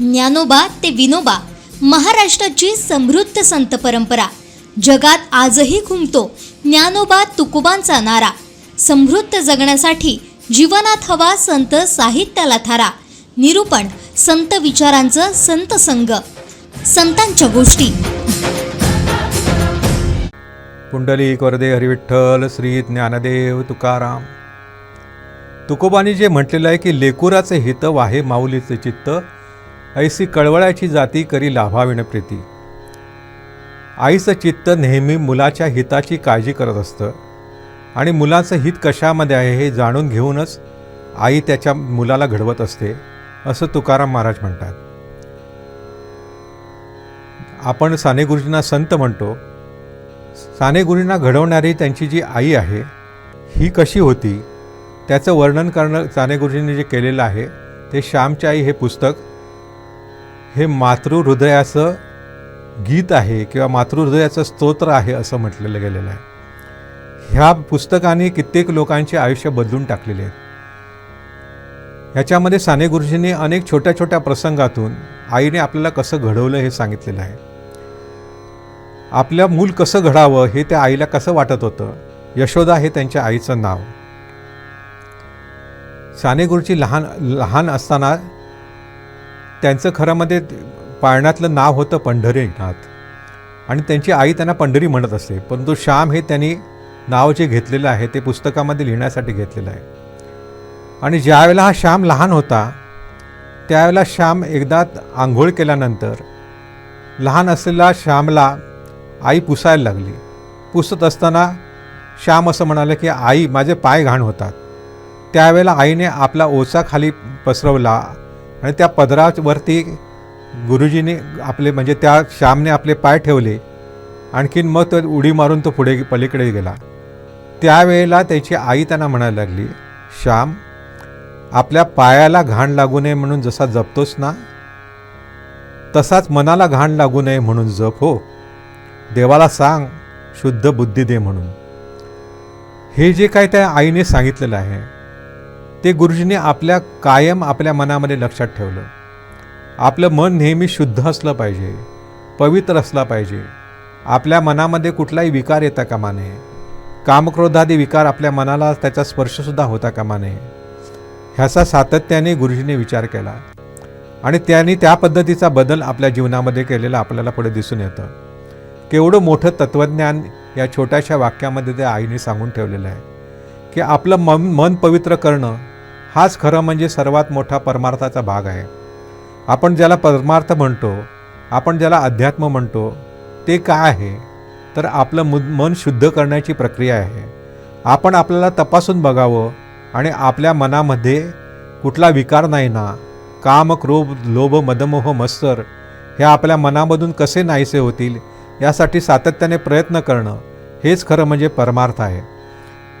ज्ञानोबा ते विनोबा महाराष्ट्राची समृद्ध संत परंपरा. जगात आजही घुमतो ज्ञानोबा तुकोबांचा नारा. समृद्ध जगण्यासाठी जीवनात हवा संत साहित्याला थारा. निरूपण संत विचारांचं संत संग संतांच्या गोष्टी. पुंडली वरदे हरिविठ्ठल श्री ज्ञानदेव तुकाराम. तुकोबानी जे म्हटलेलं आहे की लेकुराचे हित वाहे माऊलीचे चित्त ऐसी कळवळाची जाती करी लाभाविण प्रीती. आईचं चित्त नेहमी मुलाच्या हिताची काळजी करत असतं आणि मुलाचं हित कशामध्ये आहे हे जाणून घेऊनच आई त्याच्या मुलाला घडवत असते असं तुकाराम महाराज म्हणतात. आपण साने गुरुजींना संत म्हणतो. साने गुरुजींना घडवणारी त्यांची जी आई आहे ही कशी होती त्याचं वर्णन करणं साने गुरुजींनी जे केलेलं आहे ते श्यामची आई हे पुस्तक हे मातृहृदयाचं गीत आहे किंवा मातृहृदयाचं स्तोत्र आहे असं म्हटलेलं गेलेलं आहे. ह्या पुस्तकाने कित्येक लोकांचे आयुष्य बदलून टाकलेले आहेत. ह्याच्यामध्ये साने गुरुजींनी अनेक छोट्या छोट्या प्रसंगातून आईने आपल्याला कसं घडवलं हे सांगितलेलं आहे. आपलं मूल कसं घडावं हे त्या आईला कसं वाटत होतं? यशोदा हे त्यांच्या आईचं नाव. साने गुरुजी लहान लहान असताना त्यांचं खरंमध्ये पाळण्यातलं नाव होतं पंढरीनाथ. आणि त्यांची आई त्यांना पंढरी म्हणत असते. परंतु श्याम हे त्यांनी नाव जे घेतलेलं आहे ते पुस्तकामध्ये लिहिण्यासाठी घेतलेलं आहे. आणि ज्यावेळेला हा श्याम लहान होता त्यावेळेला श्याम एकदा आंघोळ केल्यानंतर लहान असलेला श्यामला आई पुसायला लागली. पुसत असताना श्याम असं म्हणाले की आई माझे पाय घाण होतात. त्यावेळेला आईने आपला ओचा खाली पसरवला. आणि त्या पदरावरती गुरुजीने आपले म्हणजे त्या श्यामने आपले पाय ठेवले. आणखीन मग तो उडी मारून तो पुढे पलीकडे गेला. त्यावेळेला त्याची आई त्यांना म्हणायला लागली श्याम आपल्या पायाला घाण लागू नये म्हणून जसा जपतोस ना तसाच मनाला घाण लागू नये म्हणून जप हो. देवाला सांग शुद्ध बुद्धी दे म्हणून. हे जे काय त्या आईने सांगितलेलं आहे ते गुरुजींनी आपल्या कायम आपल्या मनामध्ये लक्षात ठेवलं. आपलं मन नेहमी शुद्ध असलं पाहिजे पवित्र असला पाहिजे. आपल्या मनामध्ये कुठलाही विकार येता कामा नये. कामक्रोधादी विकार आपल्या मनाला त्याचा स्पर्शसुद्धा होता कामा नये. ह्याचा सातत्याने गुरुजींनी विचार केला. आणि त्यांनी त्या पद्धतीचा बदल आपल्या जीवनामध्ये केलेला आपल्याला पुढे दिसून येतं. केवढं मोठं तत्त्वज्ञान या छोट्याशा वाक्यामध्ये त्या आईने सांगून ठेवलेलं आहे. की आपलं मन मन पवित्र करणं हाच खरं म्हणजे सर्वात मोठा परमार्थाचा भाग आहे. आपण ज्याला परमार्थ म्हणतो आपण ज्याला अध्यात्म म्हणतो ते काय आहे? तर आपलं मु मन शुद्ध करण्याची प्रक्रिया आहे. आपण आपल्याला तपासून बघावं आणि आपल्या मनामध्ये कुठला विकार नाही ना काम क्रोभ लोभ मदमोह मत्सर हे आपल्या मनामधून कसे नाहीसे होतील यासाठी सातत्याने प्रयत्न करणं हेच खरं म्हणजे परमार्थ आहे.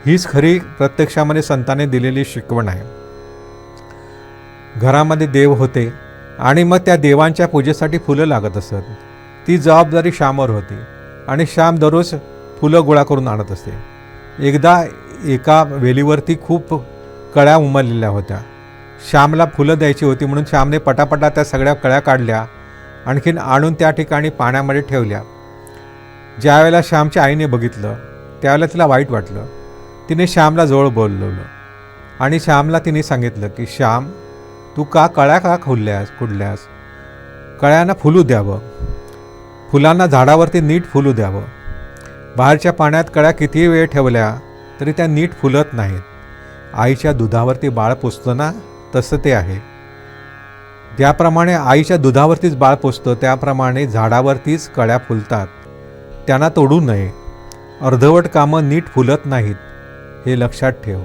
हीच खरी प्रत्यक्षामध्ये संतांनी दिलेली शिकवण आहे. घरामध्ये देव होते आणि मग त्या देवांच्या पूजेसाठी फुलं लागत असत. ती जबाबदारी श्यामवर होती आणि श्याम दररोज फुलं गोळा करून आणत असते. एकदा एका वेलीवरती खूप कळ्या उमललेल्या होत्या. श्यामला फुलं द्यायची होती म्हणून श्यामने पटापटा त्या सगळ्या कळ्या काढल्या आणखीन आणून त्या ठिकाणी पाण्यामध्ये ठेवल्या. ज्यावेळेला श्यामच्या आईने बघितलं त्यावेळेला तिला वाईट वाटलं. तिने श्यामला जवळ बोलवलं आणि श्यामला तिने सांगितलं की श्याम तू का कळ्या का खुलल्यास कुडल्यास कळ्यांना फुलू द्यावं. फुलांना झाडावरती नीट फुलू द्यावं. बाहेरच्या पाण्यात कळ्या कितीही वेळ ठेवल्या तरी त्या नीट फुलत नाहीत. आईच्या दुधावरती बाळ पोचतं ना तसं ते आहे. ज्याप्रमाणे आईच्या दुधावरतीच बाळ पोचतं त्याप्रमाणे झाडावरतीच कळ्या फुलतात. त्यांना तोडू नये. अर्धवट कामं नीट फुलत नाहीत हे लक्षात ठेव.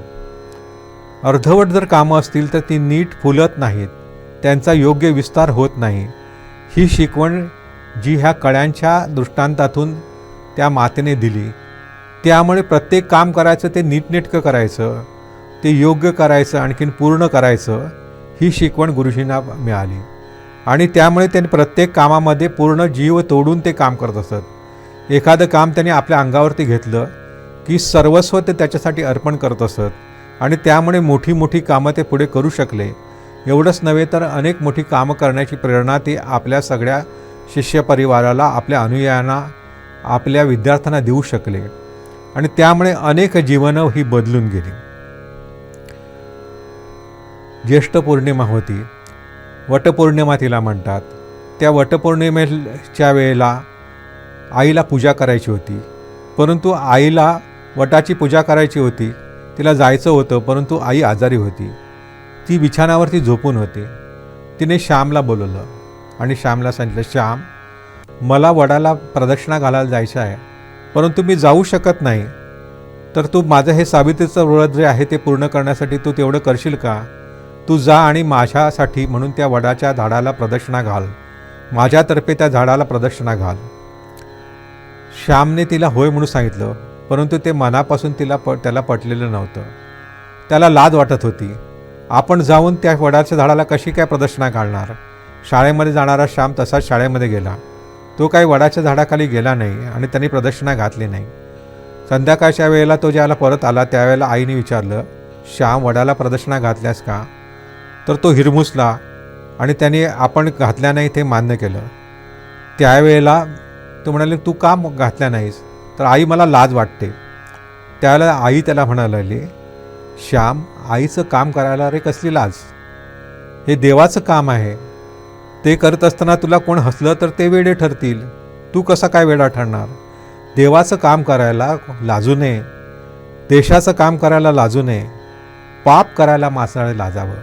अर्धवट जर कामं असतील तर ती नीट फुलत नाहीत. त्यांचा योग्य विस्तार होत नाही. ही शिकवण जी ह्या कळ्यांच्या दृष्टांतातून त्या मातेने दिली. त्यामुळे प्रत्येक काम करायचं ते नीटनेटकं करायचं. ते योग्य करायचं आणखीन पूर्ण करायचं ही शिकवण गुरुजींना मिळाली. आणि त्यामुळे त्यांनी प्रत्येक कामामध्ये पूर्ण जीव तोडून ते काम करत असत. एखादं काम त्यांनी आपल्या अंगावरती घेतलं की सर्वस्व ते त्याच्यासाठी अर्पण करत असत. आणि त्यामुळे मोठी मोठी कामं ते पुढे करू शकले. एवढंच नव्हे तर अनेक मोठी कामं करण्याची प्रेरणा ती आपल्या सगळ्या शिष्यपरिवाराला आपल्या अनुयायांना आपल्या विद्यार्थ्यांना देऊ शकले. आणि त्यामुळे अनेक जीवनं ही बदलून गेली. ज्येष्ठ पौर्णिमा होती. वटपौर्णिमा तिला म्हणतात. त्या वटपौर्णिमेच्या वेळेला आईला पूजा करायची होती. परंतु आईला वटाची पूजा करायची होती. तिला जायचं होतं परंतु आई आजारी होती. ती बिछाणावरती झोपून होती. तिने श्यामला बोलवलं आणि श्यामला सांगितलं श्याम मला वडाला प्रदक्षिणा घालायला जायचं आहे परंतु मी जाऊ शकत नाही. तर तू माझं हे सावित्रीचं व्रत जे आहे ते पूर्ण करण्यासाठी तू तेवढं करशील का? तू जा आणि माझ्यासाठी म्हणून त्या वडाच्या झाडाला प्रदक्षिणा घाल. माझ्यातर्फे त्या झाडाला प्रदक्षिणा घाल. श्यामने तिला होय म्हणून सांगितलं. परंतु ते मनापासून तिला प त्याला पटलेलं नव्हतं. त्याला लाज वाटत होती. आपण जाऊन त्या वडाच्या झाडाला कशी काय प्रदक्षिणा घालणार? शाळेमध्ये जाणारा श्याम तसाच शाळेमध्ये गेला. तो काही वडाच्या झाडाखाली गेला नाही आणि त्यांनी प्रदक्षिणा घातली नाही. संध्याकाळच्या वेळेला तो ज्याला परत आला त्यावेळेला आईने विचारलं श्याम वडाला प्रदक्षिणा घातल्यास का? तर तो हिरमुसला आणि त्याने आपण घातल्या नाही ते मान्य केलं. त्यावेळेला तो म्हणाले तू का घातल्या नाहीस? तर आई मला लाज वाटते. त्याला आई त्याला म्हणायला लागली श्याम आईचं काम करायला रे कसली लाज? हे देवाचं काम आहे. ते करत असताना तुला कोण हसलं तर ते वेडे ठरतील. तू कसा काय वेडा ठरणार? देवाचं काम करायला लाजू नये. देशाचं काम करायला लाजू नये. पाप करायला मासाळे लाजावं.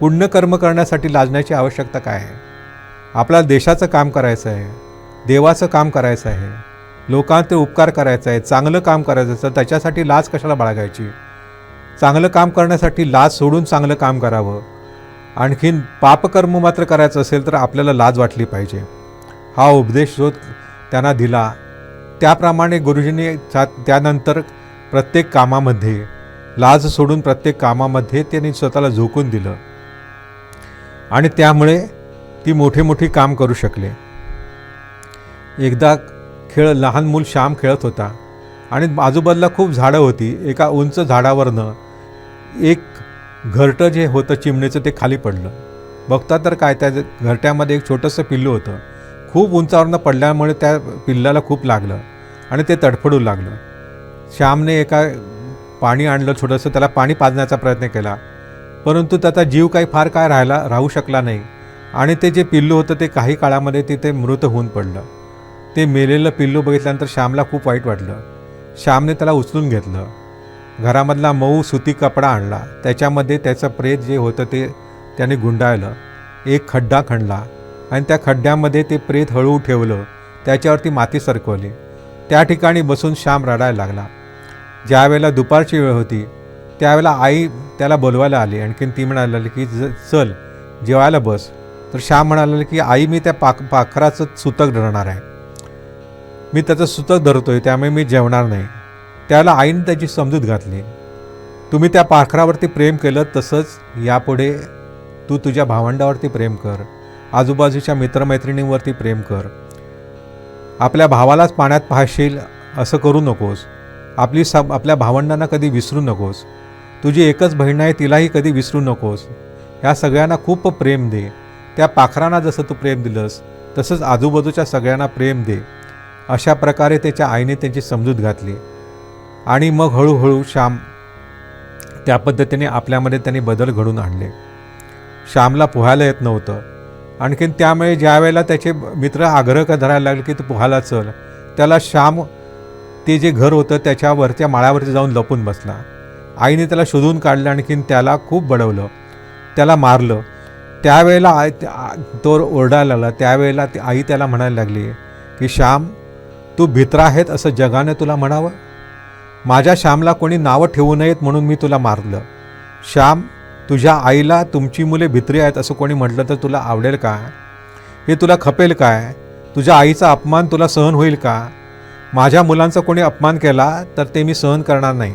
पुण्यकर्म करण्यासाठी लाजण्याची आवश्यकता काय आहे? आपल्याला देशाचं काम करायचं आहे. देवाचं काम करायचं आहे. लोकांचे उपकार करायचा आहे चांगलं काम करायचं आहे, तर त्याच्यासाठी लाज कशाला बाळगायची? चांगलं काम करण्यासाठी लाज सोडून चांगलं काम करावं. आणखीन पापकर्म मात्र करायचं असेल तर आपल्याला लाज वाटली पाहिजे. हा उपदेश जो त्यांना दिला त्याप्रमाणे गुरुजींनी त्या त्यानंतर प्रत्येक कामामध्ये लाज सोडून प्रत्येक कामामध्ये त्यांनी स्वतःला झोकून दिलं. आणि त्यामुळे ती मोठी मोठी काम करू शकले. एकदा खेळ लहान मूल श्याम खेळत होता. आणि आजूबाजूला खूप झाडं होती. एका उंच झाडावरनं एक घरटं जे होतं चिमणीचं ते खाली पडलं. बघता तर काय त्या घरट्यामध्ये एक छोटंसं पिल्लू होतं. खूप उंचावरनं पडल्यामुळे त्या पिल्लाला खूप लागलं आणि ते तडफडू लागलं. श्यामने एका पाणी आणलं छोटंसं त्याला पाणी पाजण्याचा प्रयत्न केला. परंतु त्याचा जीव काही फार काय राहिला राहू शकला नाही. आणि ते जे पिल्लू होतं ते काही काळामध्ये तिथे मृत होऊन पडलं. ते मेलेलं पिल्लू बघितल्यानंतर श्यामला खूप वाईट वाटलं. श्यामने त्याला उचलून घेतलं. घरामधला मऊ सुती कपडा आणला. त्याच्यामध्ये त्याचं प्रेत जे होतं ते त्याने गुंडाळलं. एक खड्डा खणला आणि त्या खड्ड्यामध्ये ते प्रेत हळू ठेवलं. त्याच्यावरती माती सरकवली. त्या ठिकाणी बसून श्याम रडायला लागला. ज्यावेळेला दुपारची वेळ होती त्यावेळेला आई त्याला बोलवायला आली. आणखीन ती म्हणाली की ज चल जेवायला बस. तर श्याम म्हणाला की आई मी त्या पाक पाखराचं सुतक डरणार आहे. मी त्याचं सुतक धरतोय त्यामुळे मी जेवणार नाही. त्याला आईने त्याची समजूत घातली. तुम्ही त्या पाखरावरती प्रेम केलं तसंच यापुढे तू तुझ्या भावंडावरती प्रेम कर. आजूबाजूच्या मित्रमैत्रिणींवरती प्रेम कर. आपल्या भावालाच पाण्यात पाहशील असं करू नकोस. आपली सब आपल्या भावंडांना कधी विसरू नकोस. तुझी एकच बहीण आहे तिलाही कधी विसरू नकोस. ह्या सगळ्यांना खूप प्रेम दे. त्या पाखरांना जसं तू प्रेम दिलंस तसंच आजूबाजूच्या सगळ्यांना प्रेम दे. अशा प्रकारे त्याच्या आईने त्यांची समजूत घातली. आणि मग हळूहळू श्याम त्या पद्धतीने आपल्यामध्ये त्यांनी बदल घडून आणले. श्यामला पोहायला येत नव्हतं. आणखीन त्यामुळे ज्या वेळेला त्याचे मित्र आग्रह धरायला लागले की तू पोहायला चल त्याला श्याम ते जे घर होतं त्याच्यावरच्या माळ्यावरती जाऊन लपून बसला. आईने त्याला शोधून काढलं आणखीन त्याला खूप बडवलं. त्याला मारलं. त्यावेळेला आई तो ओरडायला लागला. त्यावेळेला ती आई त्याला म्हणायला लागली की श्याम तू भित्रा आहेत असं जगाने तुला म्हणावं? माझ्या श्यामला कोणी नावं ठेवू नयेत म्हणून मी तुला मारलं. श्याम तुझ्या आईला तुमची मुले भित्री आहेत असं कोणी म्हटलं तर तुला आवडेल का? हे तुला खपेल काय? तुझ्या आईचा अपमान तुला सहन होईल का? माझ्या मुलांचा कोणी अपमान केला तर ते मी सहन करणार नाही.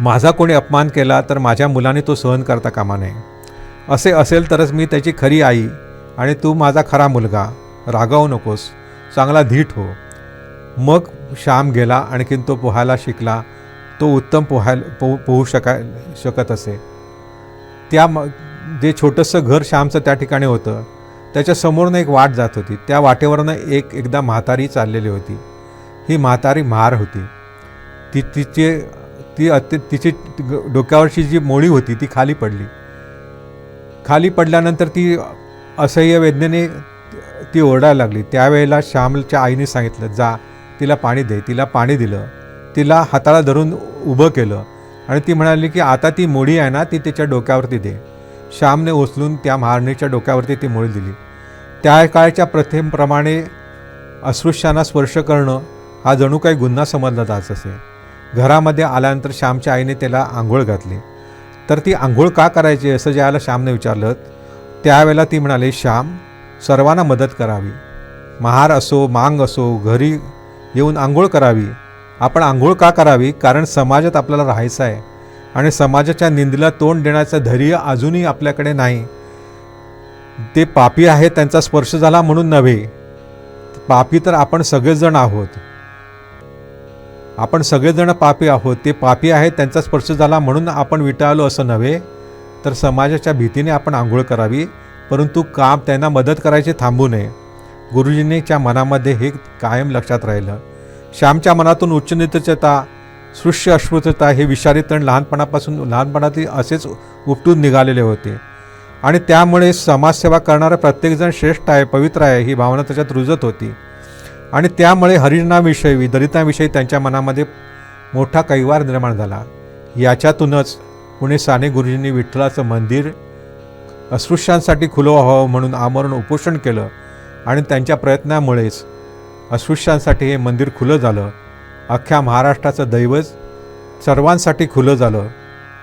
माझा कोणी अपमान केला तर माझ्या मुलाने तो सहन करता कामा नये. असे असेल तरच मी त्याची खरी आई आणि तू माझा खरा मुलगा. रागावू नकोस. चांगला धीट हो. मग श्याम गेला आणखीन तो पोहायला शिकला. तो उत्तम पोहायला पोहू पोहू शका शकत असे. त्या म जे छोटंसं घर श्यामचं त्या ठिकाणी होतं त्याच्यासमोरनं एक वाट जात होती. त्या वाटेवरनं एक एकदा म्हातारी चाललेली होती. ही म्हातारी महार होती. ती तिचे ती अत्य तिची डोक्यावरची जी मोळी होती ती खाली पडली. खाली पडल्यानंतर ती असह्य वेदनेने ती ओरडायला लागली. त्यावेळेला श्यामच्या आईने सांगितलं जा तिला पाणी दे. तिला पाणी दिलं. तिला हाताला धरून उभं केलं आणि ती म्हणाली की आता ती मोडी आहे ना ती तिच्या डोक्यावरती दे. श्यामने उचलून त्या महारणीच्या डोक्यावरती ती मोळी दिली. त्या काळच्या प्रथेप्रमाणे अस्पृश्यांना स्पर्श करणं हा जणू काही गुन्हा समजला जात असे. घरामध्ये आल्यानंतर श्यामच्या आईने त्याला आंघोळ घातली. तर ती आंघोळ का करायची असं ज्याला श्यामने विचारलं त्यावेळेला ती म्हणाली श्याम सर्वांना मदत करावी. महार असो मांग असो घरी येऊन आंघोळ करावी. आपण आंघोळ का करावी? कारण समाजात आपल्याला राहायचं आहे. आणि समाजाच्या निंदीला तोंड देण्याचं धैर्य अजूनही आपल्याकडे नाही. ते पापी आहेत त्यांचा स्पर्श झाला म्हणून नव्हे. पापी तर आपण सगळेजण आहोत. आपण सगळेजण पापी आहोत. ते पापी आहेत त्यांचा स्पर्श झाला म्हणून आपण विटाळलो असं नव्हे. तर समाजाच्या भीतीने आपण आंघोळ करावी. परंतु काम त्यांना मदत करायचे थांबू नये. गुरुजींनीच्या मनामध्ये हे कायम लक्षात राहिलं. श्यामच्या मनातून उच्चनीतचता सृश्य अश्रुतता हे विषारी तण लहानपणापासून लहानपणातील असेच उपटून निघालेले होते. आणि त्यामुळे समाजसेवा करणारा प्रत्येकजण श्रेष्ठ आहे पवित्र आहे ही भावना त्याच्यात रुजत होती. आणि त्यामुळे हरिणाविषयी दलितांविषयी त्यांच्या मनामध्ये मोठा कैवार निर्माण झाला. याच्यातूनच पुणे साने गुरुजींनी विठ्ठलाचं मंदिर अस्पृश्यांसाठी खुलं व्हावं म्हणून आमरण उपोषण केलं आणि त्यांच्या प्रयत्नामुळेच अस्पृश्यांसाठी हे मंदिर खुलं झालं. अख्ख्या महाराष्ट्राचं दैवत सर्वांसाठी खुलं झालं.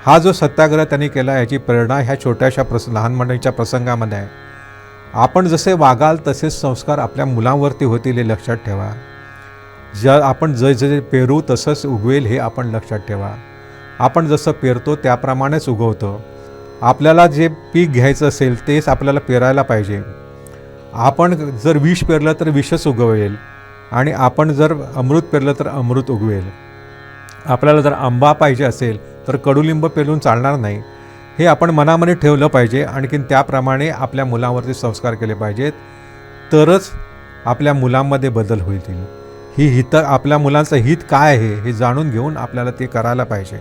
हा जो सत्याग्रह त्यांनी केला याची प्रेरणा ह्या छोट्याशा प्रस लहान मंडळीच्या प्रसंगामध्ये आहे. आपण जसे वागाल तसेच संस्कार आपल्या मुलांवरती होतील हे लक्षात ठेवा. ज आपण जे जे पेरू तसंच उगवेल हे आपण लक्षात ठेवा. आपण जसं पेरतो त्याप्रमाणेच उगवतो. आपल्याला जे पीक घ्यायचं असेल तेच आपल्याला पेरायला पाहिजे. आपण जर विष पेरलं तर विषच उगवेल आणि आपण जर अमृत पेरलं तर अमृत उगवेल. आपल्याला जर आंबा पाहिजे असेल तर कडुलिंब पेरून चालणार नाही. हे आपण मनामध्ये ठेवलं पाहिजे आणखीन त्याप्रमाणे आपल्या मुलांवरती संस्कार केले पाहिजेत. तरच आपल्या मुलांमध्ये बदल होतील ही हित आपल्या मुलांचं हित काय आहे हे जाणून घेऊन आपल्याला ते करायला पाहिजे.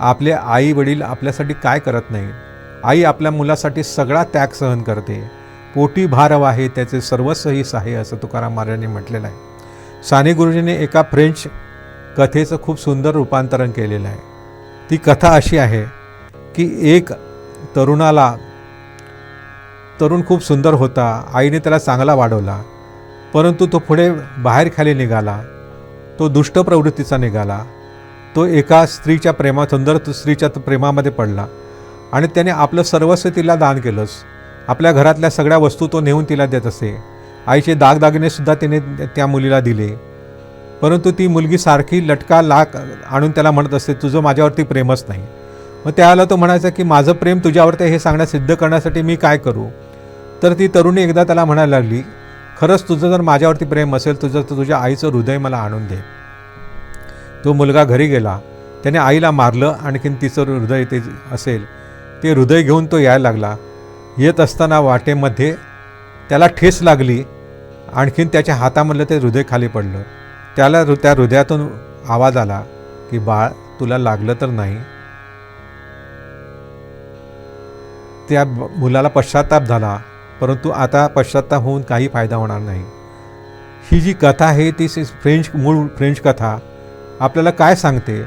आपले आई वडील आपल्यासाठी काय करत नाही? आई आपल्या मुलासाठी सगळा त्याग सहन करते. पोटी भारव आहे त्याचे सर्वस्वही साहे असं तुकाराम महाराजांनी म्हटलेलं आहे. साने गुरुजींनी एका फ्रेंच कथेचं खूप सुंदर रूपांतरण केलेलं आहे. ती कथा अशी आहे की एक तरुणाला तरुण खूप सुंदर होता आईने त्याला चांगला वाढवला परंतु तो पुढे बाहेर खाली निघाला तो दुष्ट प्रवृत्तीचा निघाला तो एका स्त्रीच्या प्रेमा सुंदर स्त्रीच्या प्रेमामध्ये पडला. आणि त्याने आपलं सर्वस्व तिला दान केलंच आपल्या घरातल्या सगळ्या वस्तू तो नेऊन तिला देत असे. आईचे दागदागिनेसुद्धा तिने त्या मुलीला दिले. परंतु ती मुलगी सारखी लटका लाक आणून त्याला म्हणत असते तुझं माझ्यावरती प्रेमच नाही. मग त्यावेळेला तो म्हणायचा की माझं प्रेम तुझ्यावरती हे सांगण्या सिद्ध करण्यासाठी मी काय करू? तर ती तरुणी एकदा त्याला म्हणायला लागली खरंच तुझं जर माझ्यावरती प्रेम असेल तुझं तर तुझ्या आईचं हृदय मला आणून दे. तो मुलगा घरी गेला. त्याने आईला मारलं आणखीन तिचं हृदय ते असेल. ते हृदय घेऊन तो यायला लागला. येत असताना वाटेमध्ये त्याला ठेस लागली. आणखीन त्याच्या हातामधलं ते हृदय खाली पडलं. त्याला त्या हृदयातून आवाज आला की बाळ तुला लागलं तर नाही. त्या मुलाला पश्चाताप झाला. परंतु आता पश्चाताप होऊन काही फायदा होणार नाही. ही जी कथा आहे ती फ्रेंच मूळ फ्रेंच कथा. आपल्याला काय सांगते?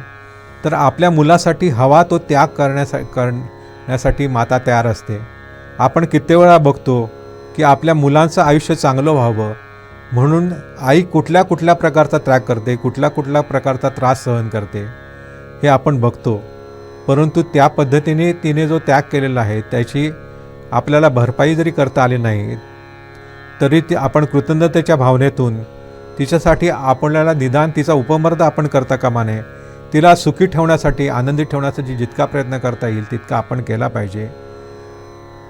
तर आपल्या मुलासाठी हवा तो त्याग करण्यासा करण्यासाठी माता तयार असते. आपण किती वेळा बघतो की आपल्या मुलांचं आयुष्य चांगलं व्हावं म्हणून आई कुठल्या कुठल्या प्रकारचा त्याग करते कुठल्या कुठल्या प्रकारचा त्रास सहन करते हे आपण बघतो. परंतु त्या पद्धतीने तिने जो त्याग केलेला आहे त्याची आपल्याला भरपाई जरी करता आली नाही तरी ती आपण कृतज्ञतेच्या भावनेतून तिच्यासाठी आपल्याला निदान तिचा उपमर्द आपण करता कामा नये. तिला सुखी ठेवण्यासाठी आनंदी ठेवण्यासाठी जितका प्रयत्न करता येईल तितका आपण केला पाहिजे.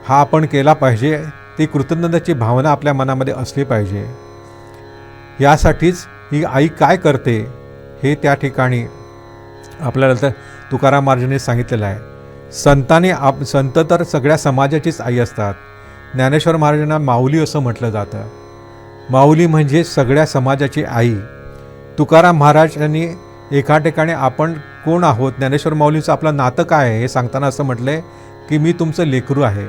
हा आपण केला पाहिजे ती कृतज्ञतेची भावना आपल्या मनामध्ये असली पाहिजे. यासाठीच ही आई काय करते हे त्या ठिकाणी आपल्याला तर तुकाराम महाराजांनी सांगितलेलं आहे. संतांनी आप संत तर सगळ्या समाजाचीच आई असतात. ज्ञानेश्वर महाराजांना माऊली असं म्हटलं जातं. माऊली म्हणजे सगळ्या समाजाची आई. तुकाराम महाराज यांनी एका ठिकाणी आपण कोण आहोत? ज्ञानेश्वर माऊलीचं आपलं नातं काय आहे? हे सांगताना असं म्हटलंय की मी तुमचं लेकरू आहे.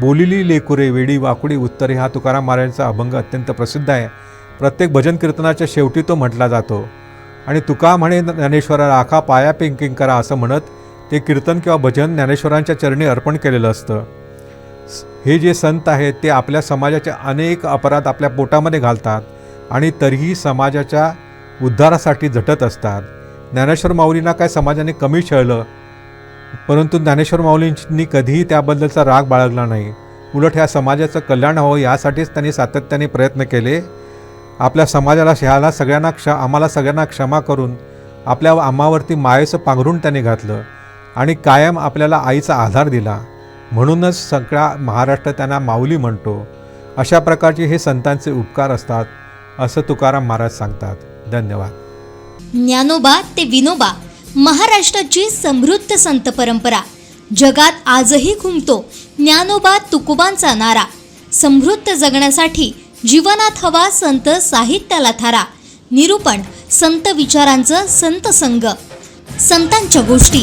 बोलिली लेकुरे वेडी वाकुडी उत्तरे हा तुकाराम महाराजांचा अभंग अत्यंत प्रसिद्ध आहे. प्रत्येक भजन कीर्तनाच्या शेवटी तो म्हटला जातो. आणि तुका म्हणे ज्ञानेश्वरा राखा पाया पिंकिंग करा असं म्हणत ते कीर्तन किंवा भजन ज्ञानेश्वरांच्या चरणी अर्पण केलेलं असतं. हे जे संत आहेत ते आपल्या समाजाचे अनेक अपराध आपल्या पोटामध्ये घालतात आणि तरीही समाजाच्या उद्धारासाठी झटत असतात. ज्ञानेश्वर माऊलींना काय समाजाने कमी छळलं? परंतु ज्ञानेश्वर माऊलींनी कधीही त्याबद्दलचा राग बाळगला नाही. उलट ह्या समाजाचं कल्याण हवं यासाठीच त्यांनी सातत्याने प्रयत्न केले. आपल्या समाजाला ह्याला सगळ्यांना क्ष आम्हाला सगळ्यांना क्षमा करून आपल्या आम्हावरती मायेचं पांघरून त्यांनी घातलं आणि कायम आपल्याला आईचा आधार दिला. म्हणूनच सगळा महाराष्ट्र त्यांना माऊली म्हणतो. अशा प्रकारचे हे संतांचे उपकार असतात असं तुकाराम महाराज सांगतात. धन्यवाद. ज्ञानोबा ते विनोबा महाराष्ट्राची समृद्ध संत परंपरा. जगात आजही घुमतो ज्ञानोबा तुकोबांचा नारा. समृद्ध जगण्यासाठी जीवनात हवा संत साहित्याला थारा. निरूपण संत विचारांचं संत संग संतांच्या गोष्टी.